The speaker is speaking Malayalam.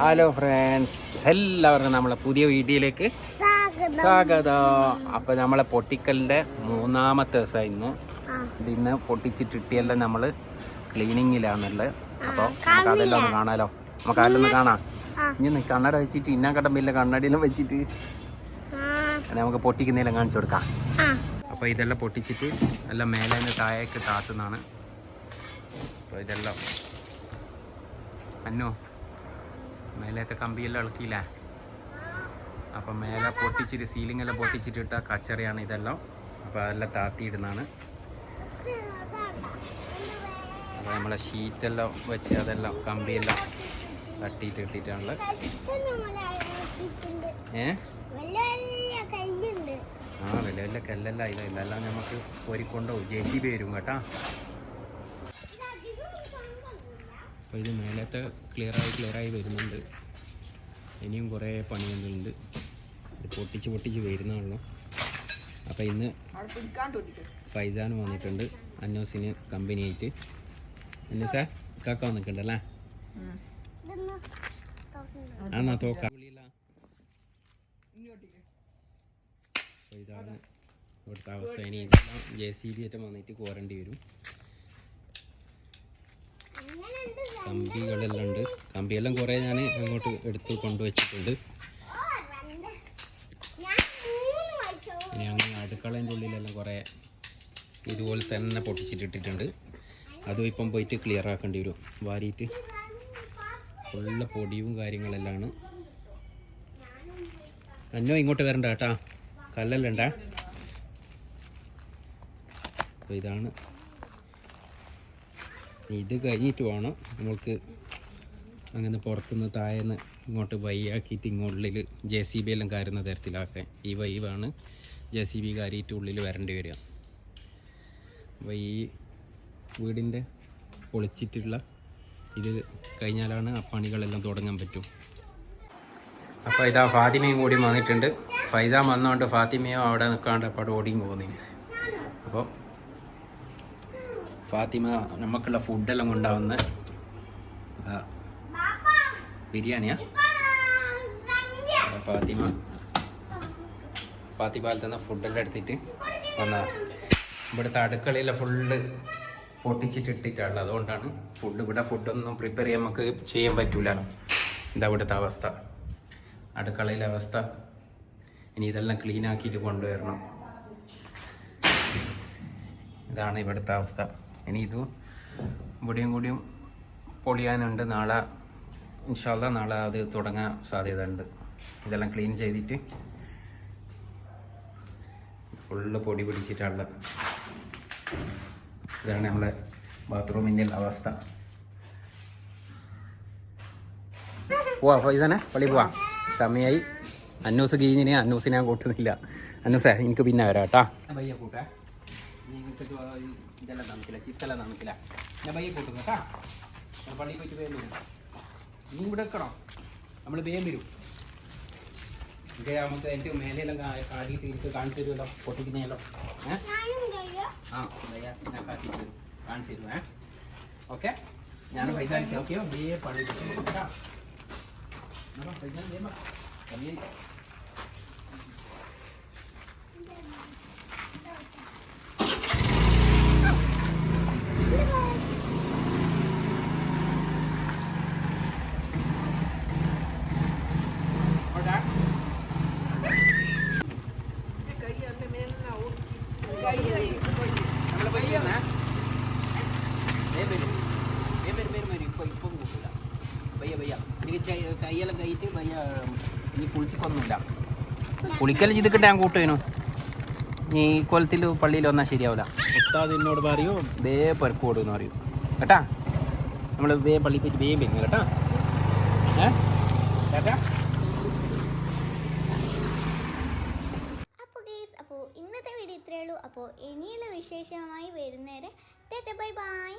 ഹലോ ഫ്രണ്ട്സ് എല്ലാവർക്കും നമ്മളെ പുതിയ വീഡിയോയിലേക്ക് സ്വാഗതം. അപ്പൊ നമ്മളെ പൊട്ടിക്കലിന്റെ മൂന്നാമത്തെ ദിവസമായിരുന്നു ഇന്ന്. ഇത് ഇന്ന് പൊട്ടിച്ചിട്ടിട്ടിയെല്ലാം നമ്മൾ ക്ലീനിങ്ങിലാണുള്ളത് അപ്പൊ ആ, നമുക്ക് അതെല്ലാം ഒന്ന് കാണാലോ. നമുക്ക് അതിലൊന്ന് കാണാം. ഇനി കണ്ണട വെച്ചിട്ട് ഇന്ന കടമ്പില്ല കണ്ണടിയിലും വെച്ചിട്ട് നമുക്ക് പൊട്ടിക്കുന്നതിലും കാണിച്ചു കൊടുക്കാം. ആ, അപ്പൊ ഇതെല്ലാം പൊട്ടിച്ചിട്ട് എല്ലാം മേലെ നിന്ന് താഴേക്ക് താത്തുന്നതാണ്. അപ്പൊ ഇതെല്ലാം അന്നോ മേലത്തെ കമ്പിയെല്ലാം ഇളക്കിയില്ല അപ്പൊ മേലെ പൊട്ടിച്ചിട്ട് സീലിംഗ് എല്ലാം പൊട്ടിച്ചിട്ട് ഇട്ട കച്ചറയാണ് ഇതെല്ലാം. അപ്പൊ അതെല്ലാം താത്തിയിടുന്നതാണ്. അപ്പൊ നമ്മളെ ഷീറ്റെല്ലാം വെച്ച് അതെല്ലാം കമ്പിയെല്ലാം തട്ടിയിട്ട് ഇട്ടിട്ടാണുള്ളത്. ഏ? ആ വലിയ വലിയ കല്ലെല്ലാം ഇല്ല ഇതെല്ലാം നമുക്ക് ഒരുക്കൊണ്ടോ ജെ സി വരും കേട്ടാ. അപ്പോൾ ഇത് മേലത്തെ ക്ലിയറായി ക്ലിയറായി വരുന്നുണ്ട്. ഇനിയും കുറേ പണികളുണ്ട്. ഇത് പൊട്ടിച്ച് പൊട്ടിച്ച് വരുന്നുള്ളൂ അപ്പോൾ ഇന്ന് ഫൈസാൻ വന്നിട്ടുണ്ട്. അന്നോസിന് കമ്പനി ആയിട്ട്. അന്നോസേ കാക്ക വന്നിട്ടുണ്ടല്ലേ അല്ലേ? ആണോ തോക്ക? ഇതാണ് ഇവിടുത്തെ അവസ്ഥ. ഇനി ജെ സി ബി ഏറ്റവും വന്നിട്ട് കോരേണ്ടി വരും. കമ്പികളെല്ലാം ഉണ്ട് കമ്പിയെല്ലാം കുറേ ഞാൻ അങ്ങോട്ട് എടുത്ത് കൊണ്ടുവച്ചിട്ടുണ്ട്. ഞങ്ങൾ അങ്ങനെ അടുക്കളേന്റെ ഉള്ളിലെല്ലാം കുറേ ഇതുപോലെ തന്നെ പൊട്ടിച്ചിട്ടിട്ടിട്ടുണ്ട്. അതും ഇപ്പം പോയിട്ട് ക്ലിയർ ആക്കേണ്ടി വരും. വാരിയിട്ട്. ഫുള്ള് പൊടിയും കാര്യങ്ങളെല്ലാം ആണ് അന്നോ ഇങ്ങോട്ട് വരണ്ട കേട്ടാ. കല്ലല്ലണ്ട. അപ്പോൾ ഇതാണ് ഇത് കഴിഞ്ഞിട്ട് വേണം നമ്മൾക്ക് അങ്ങനെ പുറത്തുനിന്ന് താഴെന്ന് ഇങ്ങോട്ട് വയ്യാക്കിയിട്ട് ഇങ്ങോട്ടുള്ളിൽ ജെ സി ബി എല്ലാം കയറുന്ന തരത്തിലാക്കാൻ. ഈ വൈവാണ് ജെ സി ബി കയറിയിട്ട് ഉള്ളിൽ വരേണ്ടി വരിക. വൈ വീടിന്റെ പൊളിച്ചിട്ടുള്ള ഇത് കഴിഞ്ഞാലാണ് ആ പണികളെല്ലാം തുടങ്ങാൻ പറ്റും. അപ്പോൾ ഇതാ ഫാത്തിമയും കൂടി വന്നിട്ടുണ്ട്. ഫൈസ വന്നുകൊണ്ട് ഫാത്തിമയും അവിടെ നിൽക്കാണ്ട് അപ്പോൾ ഓടിയും പോകുന്നു. അപ്പോൾ ഫാത്തിമ നമുക്കുള്ള ഫുഡെല്ലാം കൊണ്ടാവുന്ന ബിരിയാണിയാ? ഫാത്തിമ ഫാത്തിമാലത്ത് തന്നെ ഫുഡെല്ലാം എടുത്തിട്ട് വന്നതാണ് ഇവിടുത്തെ അടുക്കളയിലെ ഫുള്ള് പൊട്ടിച്ചിട്ടിട്ടിട്ടുള്ളത് അതുകൊണ്ടാണ് ഫുഡ് ഇവിടെ ഫുഡൊന്നും പ്രിപ്പയർ ചെയ്യാൻ നമുക്ക് ചെയ്യാൻ പറ്റൂല. ഇതാ ഇവിടുത്തെ അവസ്ഥ. അടുക്കളയിലെ അവസ്ഥ. ഇനി ഇതെല്ലാം ക്ലീൻ ആക്കിയിട്ട് കൊണ്ടുവരണം. ഇതാണ് ഇവിടുത്തെ അവസ്ഥ. ഇനി ഇതും ഇവിടെയും കൂടിയും പൊളിയാനുണ്ട്. നാളെ ഇൻഷാല്ല നാളെ അത് തുടങ്ങാൻ സാധ്യത ഉണ്ട് ഇതെല്ലാം ക്ലീൻ ചെയ്തിട്ട് ഫുള്ള് പൊടി പിടിച്ചിട്ടുള്ള ഇതാണ് നമ്മളെ ബാത്റൂമിന്റെ അവസ്ഥ. പോവാ ഫൈസനെ പള്ളി പോവാ. സമയമായി അന്നൂസ് കീഞ്ഞിനെ അന്നൂസിനെ ഞാൻ കൂട്ടുന്നില്ല. അന്നൂസേ എനിക്ക് പിന്നെ വരാം കേട്ടാ. കൂട്ടേ ഇതെല്ലാം തണുക്കില്ല ചിത്തെല്ലാം തണുക്കില്ല ഞാൻ ബയ്യ കൂട്ടും. കേട്ടാ പള്ളിയിൽ പോയിട്ട് വേഗം വരും. നീ ഇവിടെ വെക്കണം? നമ്മൾ വേഗം വരും. ഇത് നമുക്ക് ഏറ്റവും മേലെല്ലാം കാടിയിട്ട് എനിക്ക് കാണിച്ചു തരുമല്ലോ പൊട്ടിക്കുന്നതല്ലോ. ആ ഭയ്യ ഞാൻ കാട്ടി തരും കാണിച്ചു തരും ഏ? ഓക്കെ? ഞാൻ പൈസ അടിക്കാം. ഓക്കെ? ബേ പണി കേട്ടാ. പൈസ വേമ കമ്മി ഓടാ നമ്മളെ പയ്യാണ് പേര് പേര് വരും ഇപ്പൊ ഇപ്പം കൂട്ടില്ല പയ്യ പയ്യ എനിക്ക് ചെ- കയ്യെല്ലാം കൈയിട്ട് പയ്യ ഇനി കുളിച്ചിക്കൊന്നുമില്ല കുളിക്കൽ പള്ളിയിൽ വന്നാൽ ശരിയാവില്ല ഉസ്താദ് എന്നോട് പറയൂ വേ പെരുക്കോട് എന്ന് പറയൂ കേട്ടാ നമ്മൾ വേ പള്ളിക്ക് വേ വരുന്നു കേട്ടാ ഏ അപ്പോൾ ഗേസ് അപ്പോൾ ഇനിയുള്ള വിശേഷമായി വരുന്നേരെ ബൈ ബൈ.